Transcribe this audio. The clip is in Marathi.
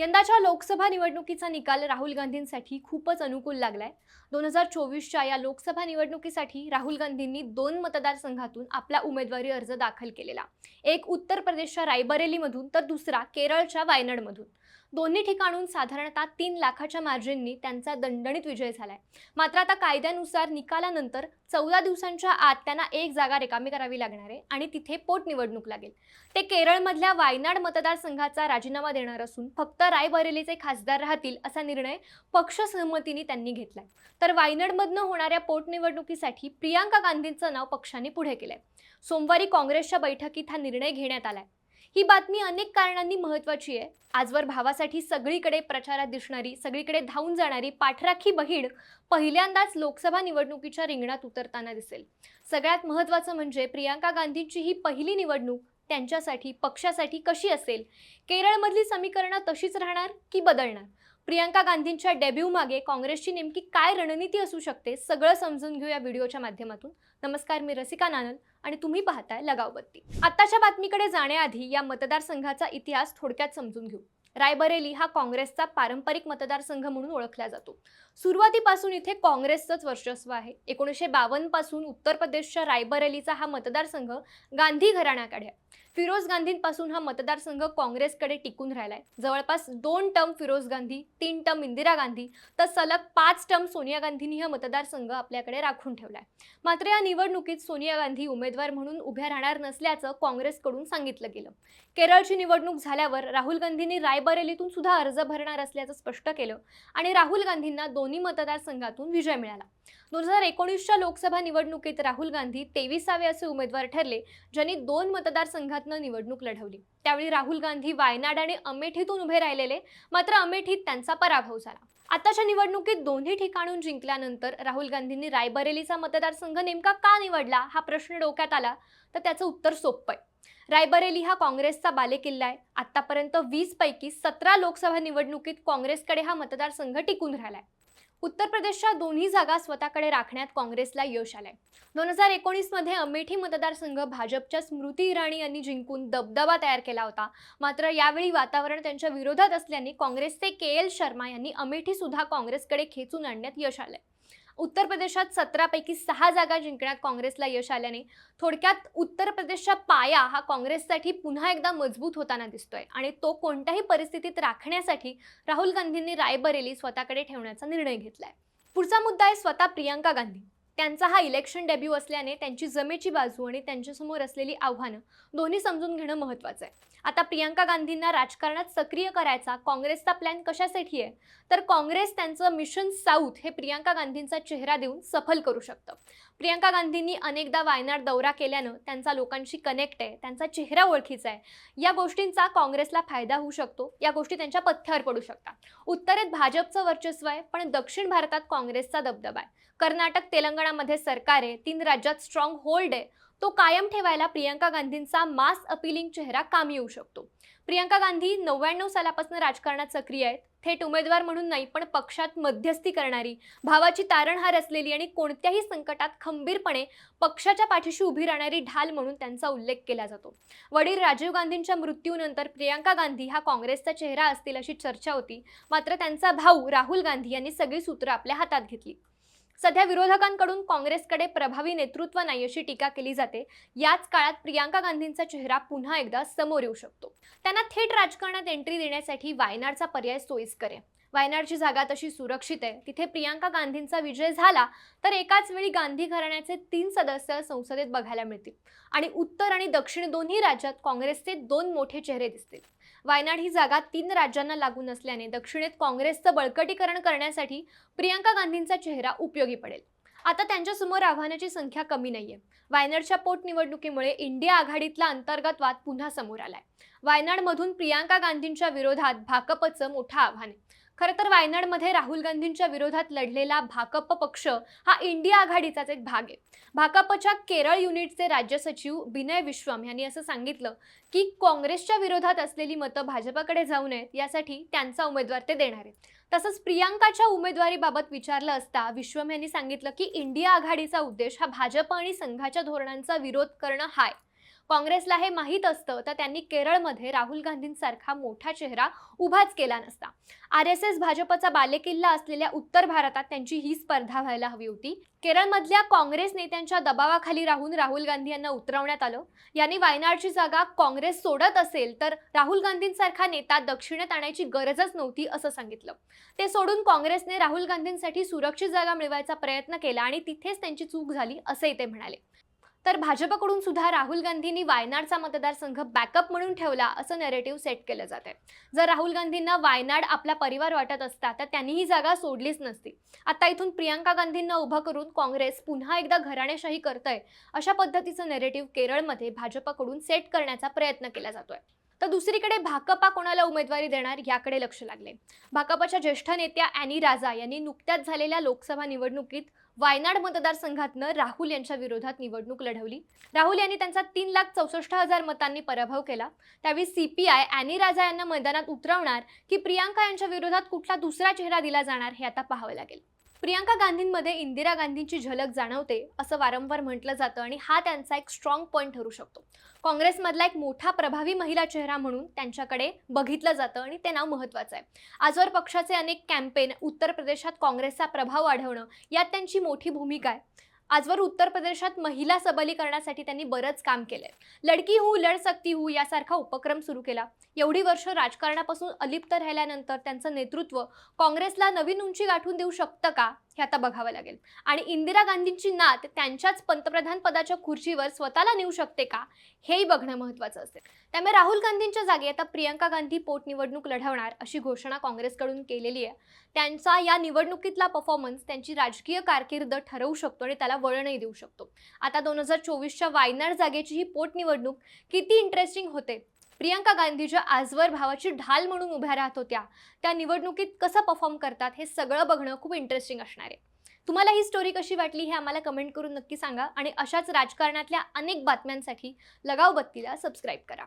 यंदाच्या लोकसभा निवडणुकीचा निकाल राहुल गांधींसाठी खूपच अनुकूल लागलाय. दोन हजार चोवीसच्या या लोकसभा निवडणुकीसाठी राहुल गांधींनी दोन मतदारसंघातून आपला उमेदवारी अर्ज दाखल केलेला. एक उत्तर प्रदेशच्या रायबरेलीमधून तर दुसरा केरळच्या वायनाडमधून. दोन्ही ठिकाणून साधारणतः तीन लाखाच्या मार्जिननी त्यांचा दणदणीत विजय झालाय. मात्र आता कायद्यानुसार निकालानंतर चौदा दिवसांच्या आत त्यांना एक जागा रिकामी करावी लागणार आहे आणि तिथे पोटनिवडणूक लागेल. ते केरळमधल्या वायनाड मतदारसंघाचा राजीनामा देणार असून फक्त रायबरेलीचे खासदार राहतील असा निर्णय पक्ष सहमतीने त्यांनी घेतलाय. तर वायनाडमधनं होणाऱ्या पोटनिवडणुकीसाठी प्रियांका गांधींचं नाव पक्षाने पुढे केलंय. सोमवारी काँग्रेसच्या बैठकीत हा निर्णय घेण्यात आलाय. ही बातमी अनेक कारणांनी महत्वाची आहे. आजवर भावासाठी सगळीकडे प्रचारात दिसणारी सगळीकडे धावून जाणारी पाठराखी बहीण पहिल्यांदाच लोकसभा निवडणुकीच्या रिंगणात उतरताना दिसेल. सगळ्यात महत्त्वाचं म्हणजे प्रियांका गांधींची ही पहिली निवडणूक त्यांच्यासाठी पक्षासाठी कशी असेल? केरळमधली समीकरणं तशीच राहणार की बदलणार? प्रियांका गांधींच्या डेब्यू मागे काँग्रेसची नेमकी काय रणनीती असू शकते सगळं समजून घेऊ या व्हिडिओच्या माध्यमातून. नमस्कार मी रसिका नानल आणि तुम्ही पाहताय लगावबत्ती आत्ताच्या बातमीकडे जाण्याआधी या मतदारसंघाचा इतिहास थोडक्यात समजून घेऊ. रायबरेली हा काँग्रेसचा पारंपरिक मतदारसंघ म्हणून ओळखला जातो. सुरुवातीपासून इथे काँग्रेसचंच वर्चस्व आहे. एकोणीसशे बावन्नपासून उत्तर प्रदेशच्या रायबरेलीचा हा मतदारसंघ गांधी घराण्याकडे आहे. फिरोज गांधींपासून हा मतदारसंघ काँग्रेसकडे टिकून राहिलाय. जवळपास दोन टर्म फिरोज गांधी तीन टर्म इंदिरा गांधी तर सलग पाच टर्म सोनिया गांधींनी हा मतदारसंघ आपल्याकडे राखून ठेवलाय. मात्र या निवडणुकीत सोनिया गांधी उमेदवार म्हणून उभ्या राहणार नसल्याचं काँग्रेसकडून सांगितलं गेलं. केरळची निवडणूक झाल्यावर राहुल गांधींनी रायबरेलीतून सुद्धा अर्ज भरणार असल्याचं स्पष्ट केलं आणि राहुल गांधींना दोन्ही मतदारसंघातून विजय मिळाला. दोन हजार एकोणीसच्या लोकसभा निवडणुकीत राहुल गांधी तेविसावे असे उमेदवार ठरले ज्यांनी दोन मतदारसंघातनं निवडणूक लढवली. त्यावेळी राहुल गांधी वायनाड आणि अमेठीतून उभे राहिलेले मात्र अमेठीत त्यांचा पराभव झाला. आताच्या निवडणुकीत दोन्ही ठिकाणून जिंकल्यानंतर राहुल गांधींनी रायबरेलीचा मतदारसंघ नेमका का निवडला हा प्रश्न डोक्यात आला तर त्याचं उत्तर सोपं आहे. रायबरेली हा काँग्रेसचा बालेकिल्ला आहे. आतापर्यंत वीस पैकी सतरा लोकसभा निवडणुकीत काँग्रेसकडे हा मतदारसंघ टिकून राहिलाय. उत्तर प्रदेशच्या दोन्ही जागा स्वतःकडे राखण्यात काँग्रेसला यश आलंय. दोन हजार एकोणीसमध्ये अमेठी मतदारसंघ भाजपच्या स्मृती इराणी यांनी जिंकून दबदबा तयार केला होता. मात्र यावेळी वातावरण त्यांच्या विरोधात असल्याने काँग्रेसचे के एल शर्मा यांनी अमेठी सुद्धा काँग्रेसकडे खेचून आणण्यात यश आलंय. उत्तर प्रदेशात सतरापैकी सहा जागा जिंकण्यात काँग्रेसला यश आल्याने थोडक्यात उत्तर प्रदेशचा पाया हा काँग्रेससाठी पुन्हा एकदा मजबूत होताना दिसतोय आणि तो कोणत्याही परिस्थितीत राखण्यासाठी राहुल गांधींनी रायबरेली स्वतःकडे ठेवण्याचा निर्णय घेतलाय. पुढचा मुद्दा आहे स्वतः प्रियांका गांधी. त्यांचा हा इलेक्शन डेब्यू असल्याने त्यांची जमेची बाजू आणि त्यांच्यासमोर असलेली आव्हानं दोन्ही समजून घेणं महत्त्वाचं आहे. आता प्रियांका गांधींना राजकारणात सक्रिय करायचा काँग्रेसचा प्लॅन कशासाठी आहे? तर काँग्रेस त्यांचं मिशन साऊथ हे प्रियांका गांधींचा चेहरा देऊन सफल करू शकतं. प्रियांका गांधींनी अनेकदा वायनाड दौरा केल्यानं त्यांचा लोकांशी कनेक्ट आहे त्यांचा चेहरा ओळखीचा आहे. या गोष्टींचा काँग्रेसला फायदा होऊ शकतो या गोष्टी त्यांच्या पथ्यावर पडू शकतात. उत्तरेत भाजपचं वर्चस्व आहे पण दक्षिण भारतात काँग्रेसचा दबदबा आहे. कर्नाटक तेलंगणामध्ये सरकार आहे तीन राज्यात स्ट्रॉंग होल्ड आहे. तो कायम ठेवायला प्रियांका गांधींचा मास अपिलिंग चेहरा कामी येऊ शकतो. प्रियंका गांधी नव्याण्णव सालापासून राजकारणात सक्रिय आहेत. थेट उमेदवार म्हणून नाही पण पक्षात मध्यस्थी करणारी. भावाची तारणहार असलेली आणि कोणत्याही संकटात खंबीरपणे पक्षाच्या पाठीशी उभी राहणारी ढाल म्हणून त्यांचा उल्लेख केला जातो. वडील राजीव गांधींच्या मृत्यूनंतर प्रियांका गांधी हा काँग्रेसचा चेहरा असतील अशी चर्चा होती. मात्र त्यांचा भाऊ राहुल गांधी यांनी सगळी सूत्र आपल्या हातात घेतली. सध्या विरोधकांकडून काँग्रेसकडे प्रभावी नेतृत्व नाही अशी टीका केली जाते. याच काळात प्रियांका गांधींचा चेहरा पुन्हा एकदा समोर येऊ शकतो. त्यांना थेट राजकारणात एंट्री देण्यासाठी वायनाडचा पर्याय सोयीस्कर आहे. वायनाडची जागा तशी सुरक्षित आहे. तिथे प्रियांका गांधींचा विजय झाला तर एकाच वेळी गांधी घराण्याचे तीन सदस्य संसदेत बघायला मिळतील. आणि उत्तर आणि दक्षिण दोन्ही राज्यात काँग्रेसचे दोन मोठे चेहरे दिसतील. वायनाड ही जागा तीन राज्यांना लागून असल्याने दक्षिणेत काँग्रेसचं बळकटीकरण करण्यासाठी प्रियांका गांधींचा चेहरा उपयोगी पडेल. आता त्यांच्यासमोर आव्हानाची संख्या कमी नाहीये. वायनाडच्या पोटनिवडणुकीमुळे इंडिया आघाडीतला अंतर्गत वाद पुन्हा समोर आलाय. वायनाडमधून प्रियांका गांधींच्या विरोधात भाकपचं मोठं आव्हान आहे. खरं तर वायनाडमध्ये राहुल गांधींच्या विरोधात लढलेला भाकप पक्ष हा इंडिया आघाडीचाच एक भाग आहे. भाकपच्या केरळ युनिटचे राज्य सचिव विनय विश्वम यांनी असं सांगितलं की काँग्रेसच्या विरोधात असलेली मतं भाजपाकडे जाऊ नयेत यासाठी त्यांचा उमेदवार ते देणार आहेत. तसंच प्रियांकाच्या उमेदवारीबाबत विचारलं असता विश्वम यांनी सांगितलं की इंडिया आघाडीचा उद्देश हा भाजप आणि संघाच्या धोरणांचा विरोध करणं हाय. काँग्रेसला हे माहीत असतं तर त्यांनी केरळमध्ये राहुल गांधींसारखा मोठा चेहरा उभाच केला नसता. आर एस एस भाजपचा बालेकिल्ला असलेल्या उत्तर भारतात त्यांची ही स्पर्धा व्हायला हवी होती. केरळमधल्या काँग्रेस नेत्यांच्या दबावाखाली राहून राहुल गांधी यांना उतरवण्यात आलं. यांनी वायनाडची जागा काँग्रेस सोडत असेल तर राहुल गांधींसारखा नेता दक्षिणेत आणायची गरजच नव्हती असं सांगितलं. ते सोडून काँग्रेसने राहुल गांधींसाठी सुरक्षित जागा मिळवायचा प्रयत्न केला आणि तिथेच त्यांची चूक झाली असंही ते म्हणाले. तर भाजपकडून सुद्धा राहुल गांधींनी वायनाडचा मतदारसंघ बॅकअप म्हणून ठेवला असं नेरेटिव्ह सेट केलं जात आहे. जर राहुल गांधींना वायनाड आपला परिवार वाटत असता तर त्यांनी ही जागा सोडलीच नसती. आता इथून प्रियांका गांधींना उभं करून काँग्रेस पुन्हा एकदा घराणेशाही करतंय अशा पद्धतीचं नेरेटिव्ह केरळमध्ये भाजपकडून सेट करण्याचा प्रयत्न केला जातोय. तर दुसरीकडे भाकपा कोणाला उमेदवारी देणार याकडे लक्ष लागले भाकपाच्या ज्येष्ठ नेत्या अॅनी राजा यांनी नुकत्याच झालेल्या लोकसभा निवडणुकीत वायनाड मतदारसंघातनं राहुल यांच्या विरोधात निवडणूक लढवली. राहुल यांनी त्यांचा तीन लाख चौसष्ट हजार मतांनी पराभव केला. त्यावेळी सीपीआय अॅनी राजा यांना मैदानात उतरवणार की प्रियांका यांच्या विरोधात कुठला दुसरा चेहरा दिला जाणार हे आता पाहावं लागेल. प्रियांका गांधींमध्ये इंदिरा गांधींची झलक जाणवते असं वारंवार म्हटलं जातं आणि हा त्यांचा एक स्ट्रॉंग पॉईंट ठरू शकतो. काँग्रेसमधला एक मोठा प्रभावी महिला चेहरा म्हणून त्यांच्याकडे बघितलं जातं आणि ते नाव महत्त्वाचं आहे. आजवर पक्षाचे अनेक कॅम्पेन उत्तर प्रदेशात काँग्रेसचा प्रभाव वाढवणं यात त्यांची मोठी भूमिका आहे. आजवर उत्तर प्रदेशात महिला सबलीकरणासाठी त्यांनी बरंच काम केलंय. लडकी हू लढ सकती हू यासारखा उपक्रम सुरू केला. एवढी वर्ष राजकारणापासून अलिप्त राहिल्यानंतर त्यांचं नेतृत्व काँग्रेसला नवीन उंची गाठून देऊ शकतं का? हे आता बघावं लागेल. आणि इंदिरा गांधींची नात त्यांच्याच पंतप्रधान पदाच्या खुर्चीवर स्वतःला नेऊ शकते का? हेही बघणं महत्त्वाचं असेल. त्यामुळे राहुल गांधींच्या जागी आता प्रियंका गांधी पोटनिवडणूक लढवणार अशी घोषणा काँग्रेसकडून केलेली आहे. त्यांचा या निवडणुकीतला परफॉर्मन्स त्यांची राजकीय कारकीर्द ठरवू शकतो आणि त्याला वळणही देऊ शकतो. आता दोन हजार चोवीसच्या वायनाड जागेची ही पोटनिवडणूक किती इंटरेस्टिंग होते? प्रियंका गांधीच्या आजवर भावाची ढाल म्हणून उभ्या राहत होत्या. त्या निवडणुकीत कसं परफॉर्म करतात हे सगळं बघणं खूप इंटरेस्टिंग असणार आहे. तुम्हाला ही स्टोरी कशी वाटली हे आम्हाला कमेंट करून नक्की सांगा आणि अशाच राजकारणातल्या अनेक बातम्यांसाठी लगाव बत्तीला सबस्क्राईब करा.